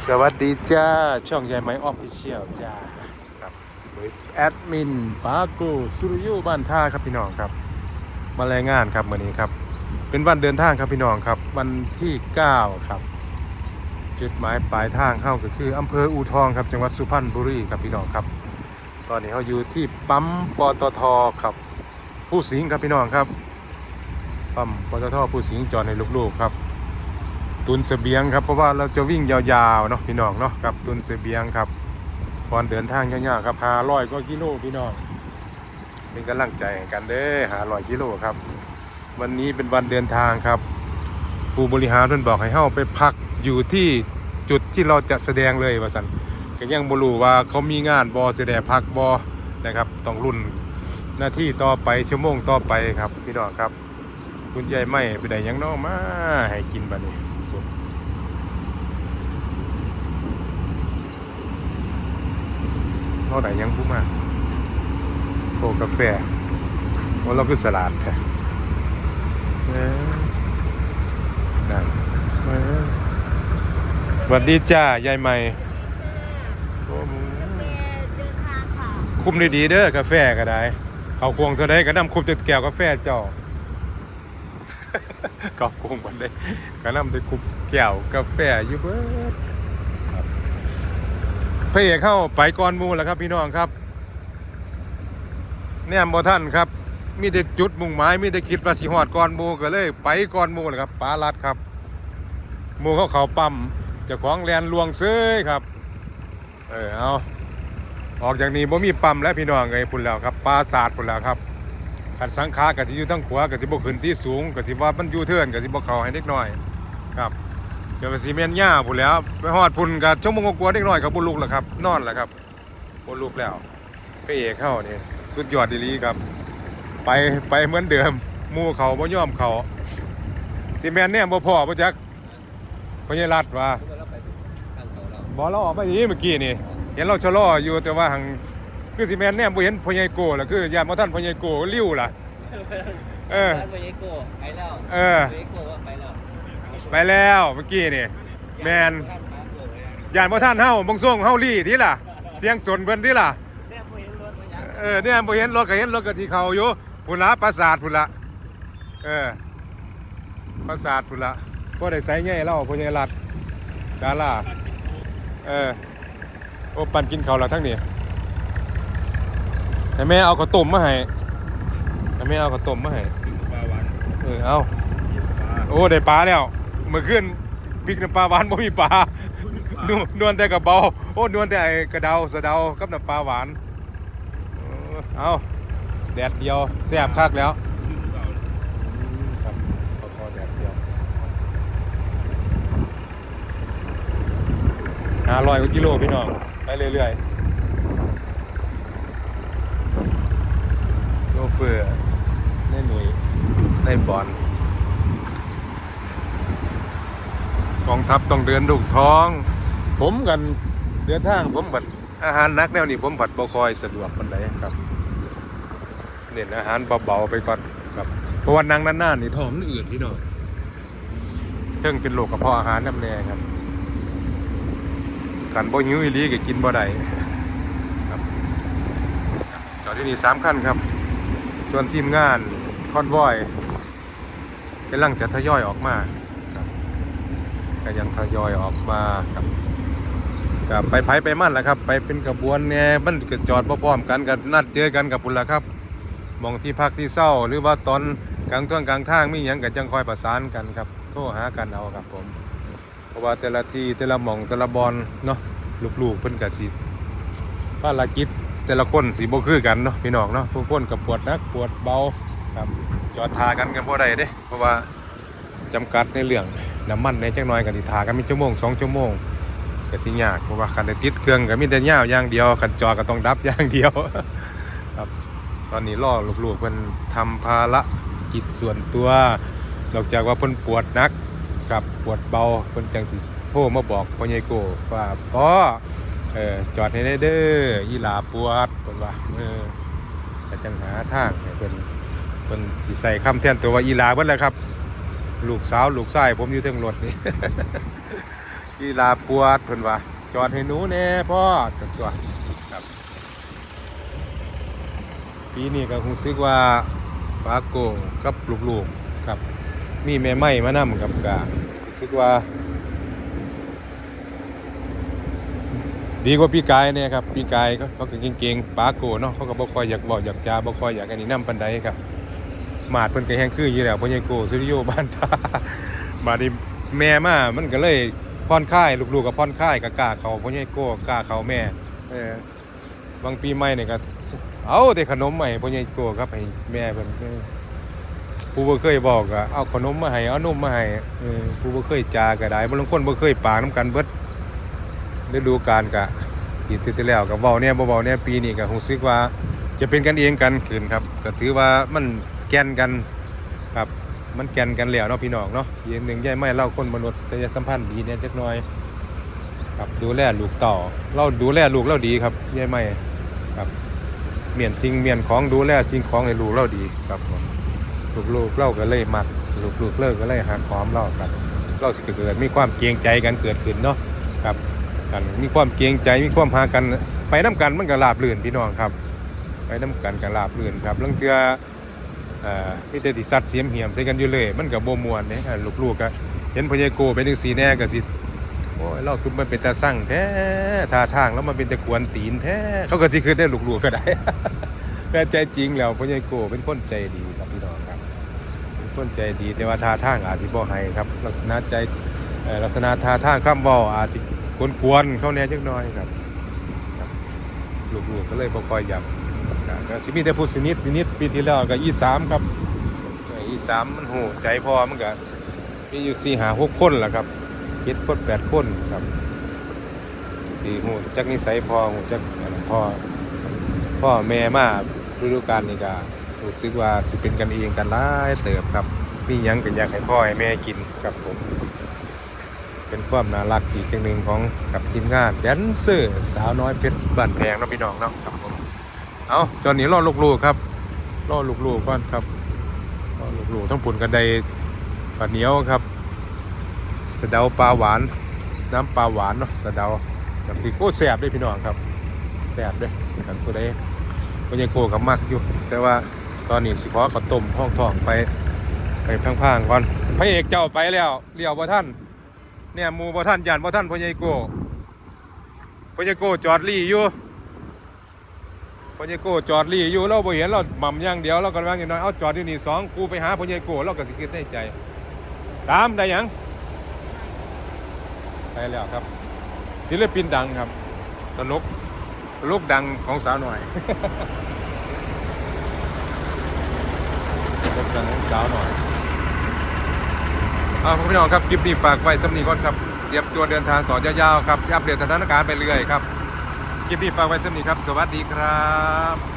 สวัสดีจ้า ช่องใหญ่ไหมออฟฟิเชียลจ้าครับโดยแอดมินปาโกสุริยุบ้านท่าครับพี่น้องครับ มารายงานครับวันนี้ครับ เป็นวันเดินทางครับพี่น้องครับ วันที่9ครับจุดหมายปลายทางเข้าก็คืออำเภออูทองครับจังหวัดสุพรรณบุรีครับพี่น้องครับ ตอนนี้เขาอยู่ที่ปั๊มปตทครับผู้สิงครับพี่น้องครับปั๊มปตทผู้สิงจอดให้ลูกๆครับ ตุนเสบียงครับเพราะว่าเราจะวิ่งยาวๆเนาะพี่น้องเนาะครับตุนเสบียงครับก่อนเดินทางยาวๆครับหาร้อยกว่ากิโลพี่น้องเป็นกำลังใจกันเด้อหาร้อยกิโลครับ วันนี้เป็นวันเดินทางครับผู้บริหารเพิ่นบอกให้เฮาไปพักอยู่ที่จุดที่เราจะแสดงเลยว่าสันก็ยังบรู้ว่าเขามีงานบอแสดงพักบอนะครับต้องรุ่นหน้าที่ต่อไปชั่วโมงต่อไปครับพี่น้องครับ คุณยายไม่ไปได้ยังน้อมาให้กินบัดนี้ เราไหนยังผู้มากโอ้กาแฟโอ้เราคือสลัดแท้เอ้ยนั่นเอ้ยสวัสดีจ้ายายใหม่โอ้มึงเดินทางค่ะคุมดีๆเด้อกาแฟก็ได้ เขาควงเท่าไดก็นำคุมแต่แก้วกาแฟเจ้าก็ควงบันได้ก็นำแต่คุมแก้วกาแฟอยู่เบิดครับ พระเอกเข้าไปก่อนมูแล้วครับ พี่น้องครับเนี่ยบ่ท่านครับ มีแต่จุดมุ่งหมายมีแต่คิดว่าสิฮอดก่อนมูก็เลย ไปก่อนมูเลยครับปลาลัดครับมูเขาเขาปั๊มเจ้าของแลนลวงเซ้ยครับเออเอาออกจากนี้บ่มีปั๊มแล้วพี่น้องเอ้ยพุ่นแล้วครับปราศาสาทพุ่นแล้วครับขันสังขากะสิอยู่ทั้งขวากะสิบ่ขึ้นที่สูงกะสิว่ามันอยู่เทิร์นกะสิบ่เข้าให้เด็กน้อยครับ ดี๋ยวสิแม่นย่าพุ่นแล้วไปฮอดพุ่นกะชั่วโมงกว่าๆเด็กน้อยก็บ่ลุกแล้วครับ นอนแล้วครับบ่ลุกแล้วพระเอกเข้านี่สุดยอดดีหลีครับ ไปไปเหมือนเดิมหมู่เขาบ่ยอมเขาสิแม่นเนี่ยบ่พอบ่จักพญารัตว่าบอเราออกไปดีเมื่อกี้นี่เห็นเราชะลออยู่แต่ว่าหังคือสิแมนเนี่ยบ่เห็นพญายโกล่ะคือยามบ่ท่านพญายโกลิ้วล่ะ เออ ไปเอโก้ไปแล้วเออ ไปเอโก้ว่าไปแล้ว ไปแล้วเมื่อกี้นี่แมนยานบ่ท่านเฮาบงส่งเฮาลี่ที่ล่ะ เสียงสนเพิ่นที่ล่ะเนี่ยเห็นรถเออเนี่ยบ่เห็นรถก็เห็นรถก็ที่เขาอยู่พุ่นละปราสาทพุ่นละเออปราสาทพุ่นละบ่ได้ใส่แง่เราพญายรัตน์ดาราเออโอ้ปั่นกินเขาล้วทั้งนี้ให้แม่เอาข้าวต้มมาให้ให้แม่เอาข้าวต้มมาให้เออเอาโอ้ได้ปลาแล้ว เมื่อคืนพริกน้ำปลาหวานบ่มีปลานวลนวลแต่กระเบาโอ้นวลแต่ไอ้กระเดาสะเดากับน้ำปลาหวานเออเอาแดดเดียวแซ่บคักแล้วครับพอๆแดดเดียวห้าร้อยกว่ากิโลพี่น้องไปเรื่อยๆโลเฟอร์ในหน่วยในบอลก องทัพต้องเดินดุกท้อง ผมกันเดินทางผมบัดอาหารนักแนวนี้ผมบัดบ่คอยสะดวกปานใดครับเน้นอาหารเบาๆไปก่อนครับเพราะว่านั่งนานๆนี่ท้องมันอืดพี่หน้องเทิงเป็นโรคกระเพาะอาหารน้ำแน่ครับกันบ่หิวอีหลีก็กินบ่ได้ครับจอดที่นี่สามขั้นครับ ส่วนทีมงานคอนวอยกำลังจะทยอยออกมา ก็ยังทยอยออกมาครับกับไปไผไปมั่นแหละครับ ไปเป็นกระบวนเนี่ยมันก็จอดพร้อมๆกันกันนัดเจอกันกับพุ่นละครับมองที่พักที่เศร้าหรือว่าตอนกลางท่วงกลางทางมีหยังก็จังคอยประสานกันครับ โทรหากันเอาครับผมเพราะว่าแต่ละที่แต่ละหม่องแต่ละบอลเนาะลูกๆเพิ่นก็สิภารกิจแต่ละคนสิบ่คือกันเนาะพี่น้องเนาะผู้คนก็ปวดนักปวดเบาครับจอดทากันกันบ่ได้เด้เพราะว่าจำกัดในเรื่อง น้ำมันในจักหน่อยก็สิทากันมีชั่วโมงสองชั่วโมงก็สิยากเพราะว่าคันได้ติดเครื่องก็มีแต่ยาวอย่างเดียวคันจอดก็ต้องดับอย่างเดียวครับตอนนี้รอลูกๆเพิ่นทำภาระกิจส่วนตัวนอกจากว่าเพิ่นปวดนักกับปวดเบาเพิ่นจังสิโทรมาบอกพ่อใหญ่โกว่าพ่อเออจอดให้ได้เด้ออีหลาปวดเพิ่นว่าเออจังหาทางให้เพิ่นเพิ่นสิใส่คำแทนตัวว่าอีหลาเบิดแหล้วครับ ลูกสาวลูกชายผมอยู่เทิงรถนี่กีฬาปวดเพิ่นว่าจอดให้หนูแน่พ่อจักตัวครับปีนี้ก็รู้สึกว่าปาโกกับลูกๆครับ มีแม่ไม้มานำกับการู้สึกว่า ดีกว่าพี่กายเนี่ยครับพี่กายเขาเขาก็เก่งๆปาโกเนาะเขาก็บ่ค่อยอยากบอกอยากจาบ่ค่อยอยากอันนี้นำปานใดครับ มาดเพิ่นก็แฮงคืออยู่แล้วพ่อใหญ่โกสุริโยบ้านตาบาดนี้แม่มามันก็เลยผ่อนคลายลูกๆก็ผ่อนคลายก็กาเขาพ่อใหญ่โกกาเขาแม่เออบางปีใหม่เนี่ยก็เอาแต่ขนมให้พ่อใหญ่โกครับให้แม่เพิ่นผู้บ่เคยบอกก็เอาขนมมาให้เอานมมาให้เออผู้บ่เคยจาก็ได้บ่ลางคนบ่เคยปากนํกันเบิดฤดูกาลก็ที่ที่แล้วก็เว้าเนี่ยบ่เว้าเนี่ยปีนี้ก็รู้สึกว่าจะเป็นกันเองกันขึ้นครับ ก็ถือว่ามัน แกนกันครับมันแกนกันแล้วเนาะพี่น้องเนาะอีกหนึ่งย่ายไม่เล่าคนมนุษยสัมพันธ์ดีเนี่ยจักน่อยครับดูแลลูกต่อเราดูแลลูกเราดีครับย่ายไม่ครับเมียนสิ่งเมียนของดูแลสิ่งของให้ลูกเราดีครับผมลูกๆเราก็เลยมักลูกๆเลิกก็เลยหักหอมเราครับเราสิเกิดมีความเกรงใจกันเกิดขึ้นเนาะครับกันมีความเกรงใจมีความหากันไปน้กันมันก็ราบรื่นพี่น้องครับ ไปน้ำกันกับลาบลื่นครับเรื่องเทือ อ่อมีแต่ที่สัตว์เสียมเหี่ยมใส่กันอยู่เลย มันกับโบมวนเนี่ยลูกๆก็เห็นพญายโกเป็นจังสีแน่ก็สิโอ้ยเราคือมันเป็นตาสั่งแท้ท่าทางแล้วมันเป็นตะกวนตีนแท้เขาก็สิคือได้ลูกๆก็ได้ แต่ใจจริงแล้วพญายโกเป็นคนใจดีครับพี่น้องครับเป็นคนใจดีแต่ว่าท่าทางอาจสิบ่ให้ครับ ลักษณะใจลักษณะท่าทางคำบออาจสิกวนๆเข้าแน่จักหน่อยครับครับลูกๆก็เลยบ่ค่อยอยาก ก็สิมีแต่พูดสนิทสนิทปีที่แล้วก็อีสามครับอีสามมันโหใจพอมันก็มีอยู่สี่หาหกคนแหละครับเจ็ดคนแปดคนครับที่หูจักนิสัยพอหูจักพ่อพ่อแม่มาฤดูกาลนี่ก็รู้สึกว่าสิเป็นกันเองกันหลายเติบครับ มียังก็อยากให้พ่อให้แม่กินครับผม เป็นความน่ารักอีกอย่างหนึ่งของกับทีมงานแดนเซอร์สาวน้อยเพชรบ้านแพงเนาะพี่น้องเนาะครับผม เอาตอนนี้รอลูกๆครับรอลูกๆก่อนครับรอลูกๆทั้งผุนกันไดปลาเหนียวครับ สะเดาปลาหวาน น้ำปลาหวานเนาะสะเดาน้ำพริกโอ้แสบด้วยพี่น้องครับแสบด้วยกันผู้ใดก็ยังโกกับมักอยู่ แต่ว่าตอนนี้สิขอข้าวต้มห้องทองไปไปพังๆก่อนพระเอกเจ้าไปแล้วเลี้ยวบ่ท่านเนี่ยมูบ่ท่านยานบ่ท่านพ่อใหญ่โกพ่อใหญ่โกจอดรี่อยู่ พญโกจอดรี่อยู่เราบ่เห็นเราหม่ำอย่างเดียวเราก็ว่าอย่างน้อยเอาจอดอยู่นี่สองกูไปหาพญโกเราก็สิคิดในใจสามได้ยังได้แล้วครับ ศิลปินดังครับตลกตลกดังของสาวหน่อยตลกดังของสาวหน่อยเอาพี่น้องครับคลิปนี้ฝากไว้สำนีก่อนครับเตรียมตัวเดินทางต่อยาวๆครับอัปเดตสถานการณ์ไปเรื่อยครับ คลิปนี้ฝากไว้สำนีครับ สวัสดีครับ